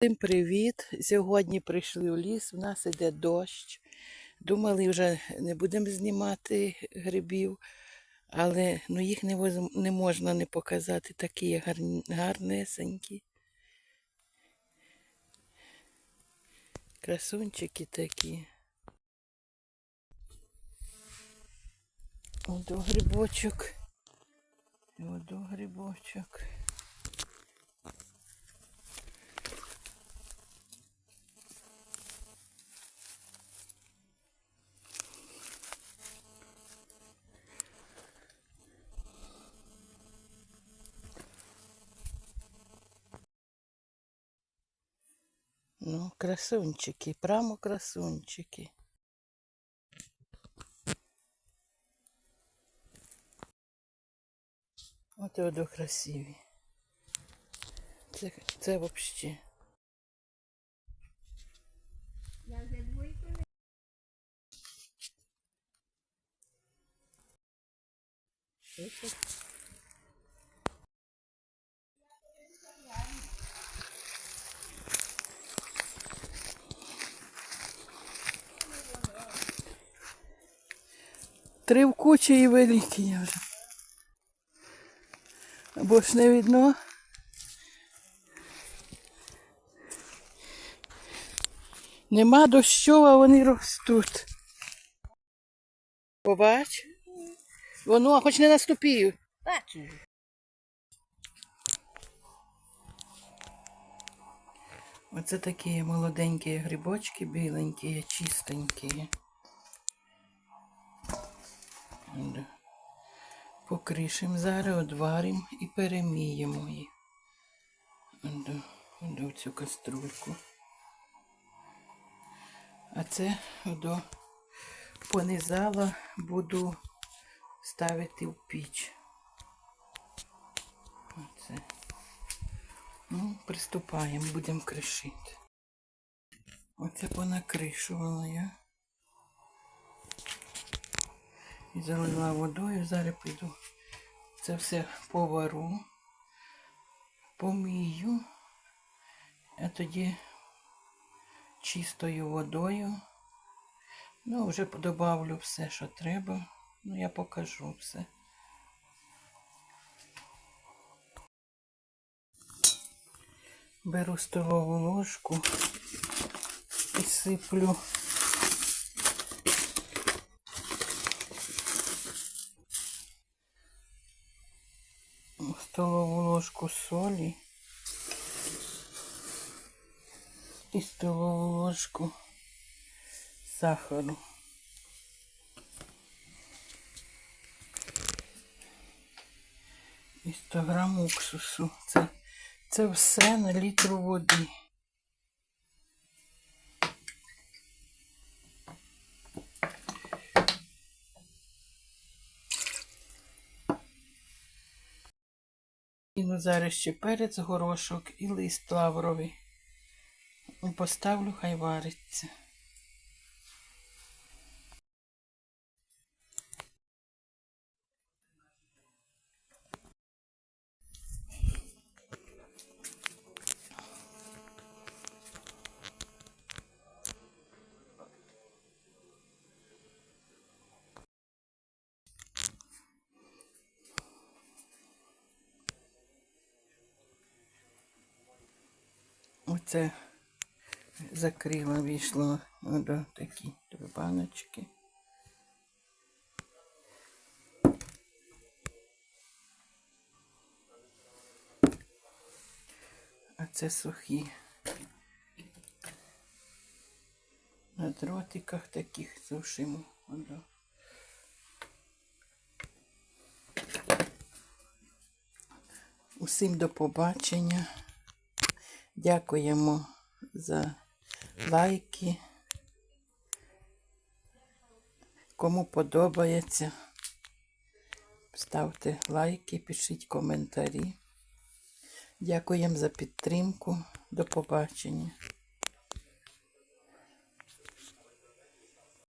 Всім привіт! Сьогодні прийшли в ліс, у нас іде дощ. Думали, вже не будемо знімати грибів, але ну, їх не, не можна не показати, такі гарні, гарнесенькі. Красунчики такі. Ото грибочок. Ото грибочок. Ну, красунчики, прямо красунчики. От одо красиві. Це, це взагалі. Три в кучі і великі я вже. Або ж не видно. Нема дощу, а вони ростуть. Побач. Воно, а хоч не наступію. Бачу. Оце такі молоденькі грибочки, біленькі, чистенькі. Покришимо зараз, одваримо і переміємо. Да. Да, цю каструльку. А це до понизала буду ставити в піч. Оце. Ну, приступаємо, будемо кришити. Оце понакришувала я. І залила водою, зараз піду. Це все повару, помію, а тоді чистою водою. Ну, вже добавлю все, що треба. Ну, я покажу все. Беру столову ложку і сиплю столову ложку солі і столову ложку сахару. І 100 грам уксусу. Це, це все на літру води. І ну зараз ще перець, горошок і лист лавровий. Поставлю, хай вариться. Оце закрила, вийшло до такі дві баночки. А це сухі. На дротиках таких сушимо. Воно. Усім до побачення. Дякуємо за лайки. Кому подобається, ставте лайки, пишіть коментарі. Дякуємо за підтримку. До побачення.